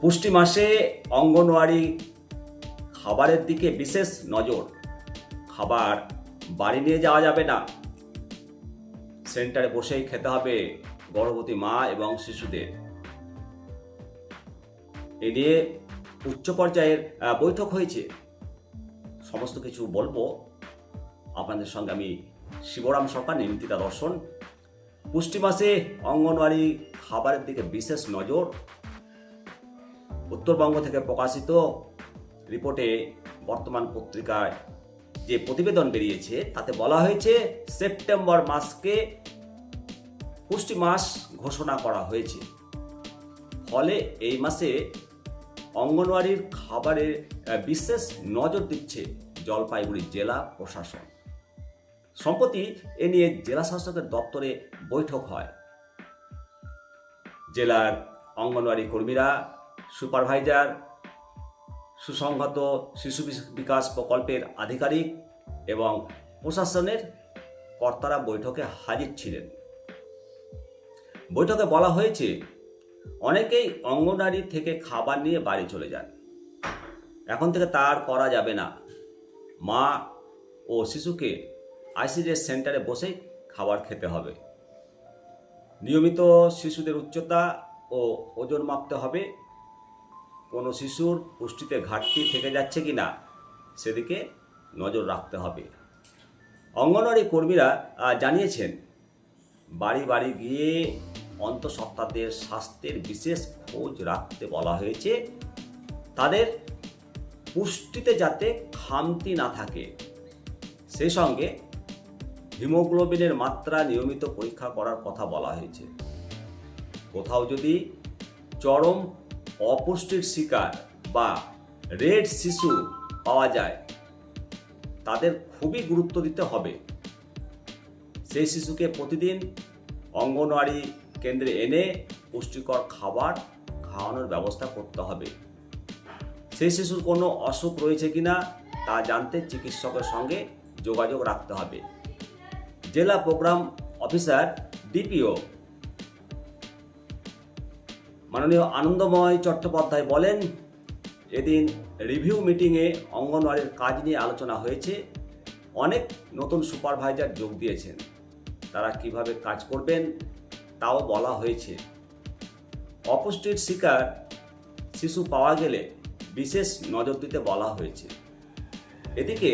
পুষ্টি মাসে অঙ্গনওয়াড়ি খাবারের দিকে বিশেষ নজর। খাবার বাড়ি নিয়ে যাওয়া যাবে না। সেন্টারে বসেই খেতে হবে গর্ভবতী মা এবং শিশুদের। এ নিয়ে উচ্চ পর্যায়ের বৈঠক হয়েছে। সমস্ত কিছু বলব। আপনাদের সঙ্গে আমি শিবরাম সরকার নিমতিতা দর্শন। পুষ্টি মাসে অঙ্গনওয়াড়ি খাবারের দিকে বিশেষ নজর। উত্তরবঙ্গ থেকে প্রকাশিত রিপোর্টে বর্তমান পত্রিকায় যে প্রতিবেদন বেরিয়েছে, তাতে বলা হয়েছে সেপ্টেম্বর মাসকে পুষ্টি মাস ঘোষণা করা হয়েছে। ফলে এই মাসে অঙ্গনওয়াড়ির খাবারের বিশেষ নজর দিচ্ছে জলপাইগুড়ি জেলা প্রশাসন। সম্প্রতি এ নিয়ে জেলা শাসকের দপ্তরে বৈঠক হয়। জেলার অঙ্গনওয়াড়ি কর্মীরা সুপারভাইজার, সুসংহত শিশু বিকাশ প্রকল্পের আধিকারিক এবং প্রশাসনের কর্তারা বৈঠকে হাজির ছিলেন। বৈঠকে বলা হয়েছে, অনেকেই অঙ্গনওয়াড়ি থেকে খাবার নিয়ে বাড়ি চলে যান। এখন থেকে তার করা যাবে না। মা ও শিশুকে আইসিডিএস সেন্টারে বসেই খাবার খেতে হবে। নিয়মিত শিশুদের উচ্চতা ও ওজন মাপতে হবে। কোনো শিশুর পুষ্টিতে ঘাটতি থেকে যাচ্ছে কি না সেদিকে নজর রাখতে হবে। অঙ্গনওয়াড়ি কর্মীরা জানিয়েছেন, বাড়ি বাড়ি গিয়ে অন্তঃসত্ত্বাদের স্বাস্থ্যের বিশেষ খোঁজ রাখতে বলা হয়েছে। তাদের পুষ্টিতে যাতে খামতি না থাকে। সেই সঙ্গে হিমোগ্লোবিনের মাত্রা নিয়মিত পরীক্ষা করার কথা বলা হয়েছে। কোথাও যদি চরম অপুষ্টির শিকার বা রেড শিশু পাওয়া যায়, তাদের খুবই গুরুত্ব দিতে হবে। সেই শিশুকে প্রতিদিন অঙ্গনওয়াড়ি কেন্দ্রে এনে পুষ্টিকর খাবার খাওয়ানোর ব্যবস্থা করতে হবে। সেই শিশুর কোনো অসুখ রয়েছে কি না তা জানতে চিকিৎসকের সঙ্গে যোগাযোগ রাখতে হবে। জেলা প্রোগ্রাম অফিসার, ডিপিও মাননীয় আনন্দময় চট্টোপাধ্যায় বলেন, এদিন রিভিউ মিটিংয়ে অঙ্গনওয়াড়ির কাজ নিয়ে আলোচনা হয়েছে। অনেক নতুন সুপারভাইজার যোগ দিয়েছেন। তারা কীভাবে কাজ করবেন তাও বলা হয়েছে। অপুষ্টির শিকার শিশু পাওয়া গেলে বিশেষ নজর দিতে বলা হয়েছে। এদিকে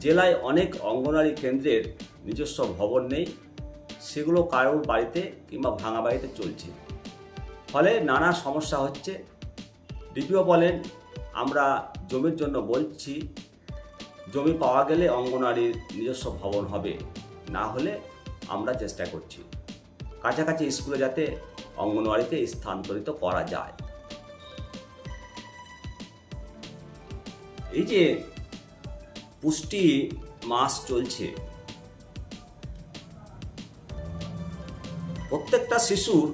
জেলায় অনেক অঙ্গনওয়াড়ি কেন্দ্রের নিজস্ব ভবন নেই। সেগুলো কারোর বাড়িতে কিংবা ভাঙা বাড়িতে চলছে। ফলে নানা সমস্যা হচ্ছে। দ্বিতীয় বলেন, আমরা জমির জন্য বলছি, জমি পাওয়া গেলে অঙ্গনওয়াড়ির নিজস্ব ভবন হবে, না হলে আমরা চেষ্টা করছি। কাছাকাছি স্কুলে যাতে অঙ্গনওয়াড়িতে স্থানান্তরিত করা যায়। এই যে পুষ্টি মাস চলছে, প্রত্যেকটা শিশুর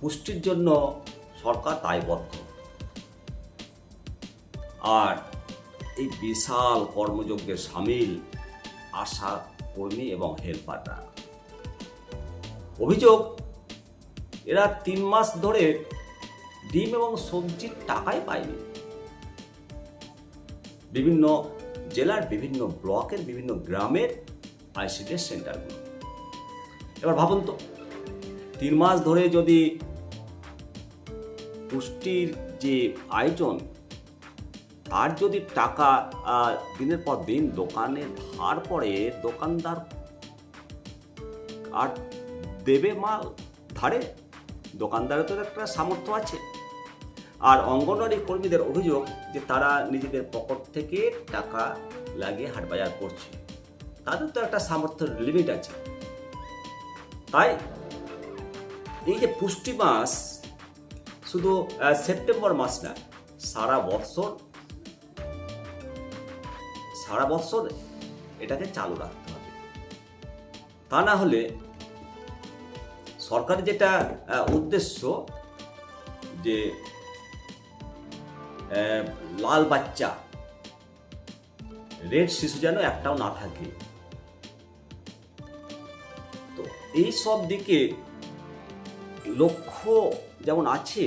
পুষ্টির জন্য সরকার দায়বদ্ধ। আর এই বিশাল কর্মযজ্ঞে সামিল আশা কর্মী এবং হেল্পাররা। অভিযোগ, এরা তিন মাস ধরে ডিম এবং সবজির টাকাই পায়নি। বিভিন্ন জেলার বিভিন্ন ব্লকের বিভিন্ন গ্রামের আইসিডিএস সেন্টারগুলো। এবার ভাবুন তো, তিন মাস ধরে যদি পুষ্টির যে আয়োজন, তার যদি টাকা দিনের পর দিন দোকানে ধার পড়ে, দোকানদার আর দেবে মাল ধারে? দোকানদারের তো একটা সামর্থ্য আছে। আর অঙ্গনওয়াড়ি কর্মীদের অভিযোগ যে তারা নিজেদের পকেট থেকে টাকা লাগিয়ে হাটবাজার করছে। তাদের তো একটা সামর্থ্যের লিমিট আছে। তাই এই যে পুষ্টি মাস শুধু সেপ্টেম্বর মাস না, সারা বৎসর সারা বৎসর এটাকে চালু রাখতে হবে। তা না হলে সরকারের যেটা উদ্দেশ্য যে লাল বাচ্চা, রেড শিশু যেন একটাও না থাকে। তো এই সব দিকে লক্ষ্য যেমন আছে,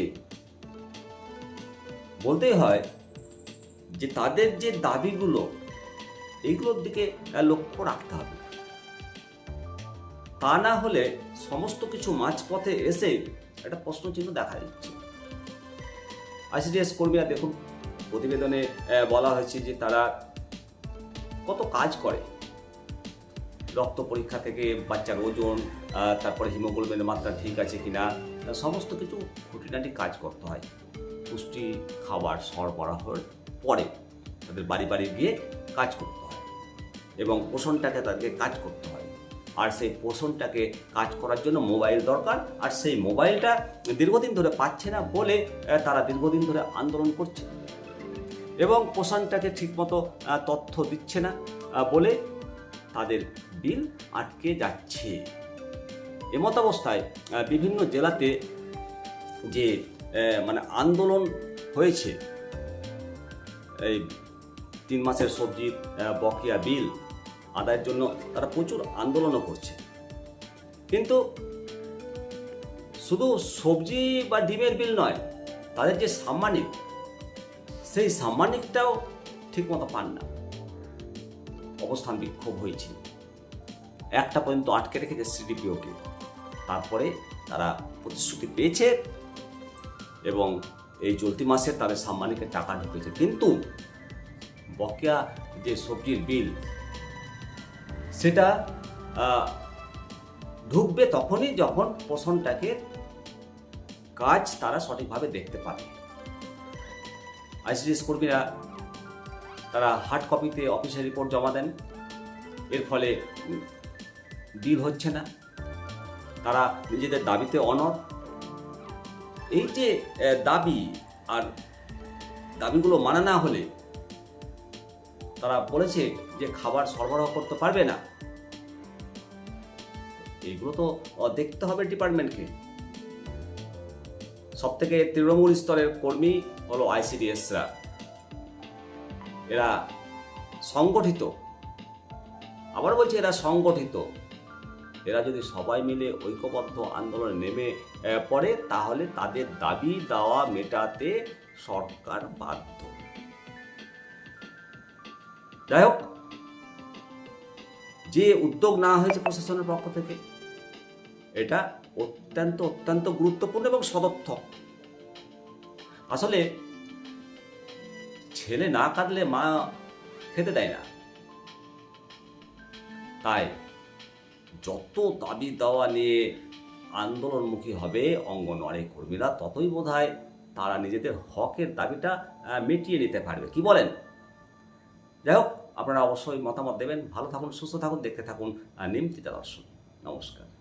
বলতেই হয় যে তাদের যে দাবিগুলো, এইগুলোর দিকে লক্ষ্য রাখতে হবে। তা না হলে সমস্ত কিছু মাঝপথে এসে একটা প্রশ্নচিহ্ন দেখা যাচ্ছে আইসিডিএস কর্মীরা দেখুন, প্রতিবেদনে বলা হয়েছে যে তারা কত কাজ করে। রক্ত পরীক্ষা থেকে বাচ্চার ওজন তারপরে হিমোগ্লোবিনের মাত্রা ঠিক আছে কিনা সমস্ত কিছু খুঁটিনাটি কাজ করতে হয়। পুষ্টি, খাবার সরবরাহের পরে তাদের বাড়ি বাড়ি গিয়ে কাজ করতে হয় এবং পোষণটাকে তাদেরকে কাজ করতে হয়। আর সেই পোষণটাকে কাজ করার জন্য মোবাইল দরকার, আর সেই মোবাইলটা দীর্ঘদিন ধরে পাচ্ছে না বলে তারা দীর্ঘদিন ধরে আন্দোলন করছে। এবং পোষণটাকে ঠিকমতো তথ্য দিচ্ছে না বলে তাদের বিল আটকে যাচ্ছে। এমত অবস্থায় বিভিন্ন জেলাতে যে মানে আন্দোলন হয়েছে, এই তিন মাসের সবজি বকেয়া বিল, আদায়ের জন্য তারা প্রচুর আন্দোলনও করছে। কিন্তু শুধু সবজি বা ডিমের বিল নয়, তাদের যে সাম্মানিক, সেই সাম্মানিকটাও ঠিকমতো পান না। অবস্থান বিক্ষোভ হয়েছে একটা পর্যন্ত আটকে রেখেছে সিডিপিওকে। তারপরে তারা প্রতিশ্রুতি পেয়েছে এবং এই চলতি মাসে তাদের সাম্মানিকের টাকা ঢুকেছে। কিন্তু বকেয়া যে সবজির বিল, সেটা ঢুকবে তখনই যখন পোষণটাকে কাজ তারা সঠিকভাবে দেখতে পাবে। আইসিডিএস কর্মীরা তারা হার্ড কপিতে অফিসের রিপোর্ট জমা দেন। এর ফলে ডিল হচ্ছে না। তারা নিজেদের দাবিতে অনর এই যে দাবি আর দাবিগুলো মানা না হলে তারা বলেছে যে খাবার সরবরাহ করতে পারবে না। এইগুলো তো দেখতে হবে ডিপার্টমেন্টকে। সব থেকে তৃণমূল স্তরের কর্মী হলো আইসিডিএসরা। এরা সংগঠিত। আবার বলছি এরা সংগঠিত। এরা যদি সবাই মিলে ঐক্যবদ্ধ আন্দোলনে নেমে পড়ে, তাহলে তাদের দাবি দাওয়া মেটাতে সরকার বাধ্য। যাই হোক, যে উদ্যোগ না হয়েছে প্রশাসনের পক্ষ থেকে, এটা অত্যন্ত অত্যন্ত গুরুত্বপূর্ণ এবং সদর্থক। আসলে ছেলে না কাঁদলে মা খেতে দেয় না। তাই যত দাবি দাওয়া নিয়ে আন্দোলনমুখী হবে অঙ্গনওয়াড়ি কর্মীরা, ততই বোধ তারা নিজেদের হকের দাবিটা মিটিয়ে নিতে পারবে। কি বলেন? যাই হোক, আপনারা অবশ্যই মতামত দেবেন। ভালো থাকুন, সুস্থ থাকুন, দেখতে থাকুন নিমতিতা দর্শন। নমস্কার।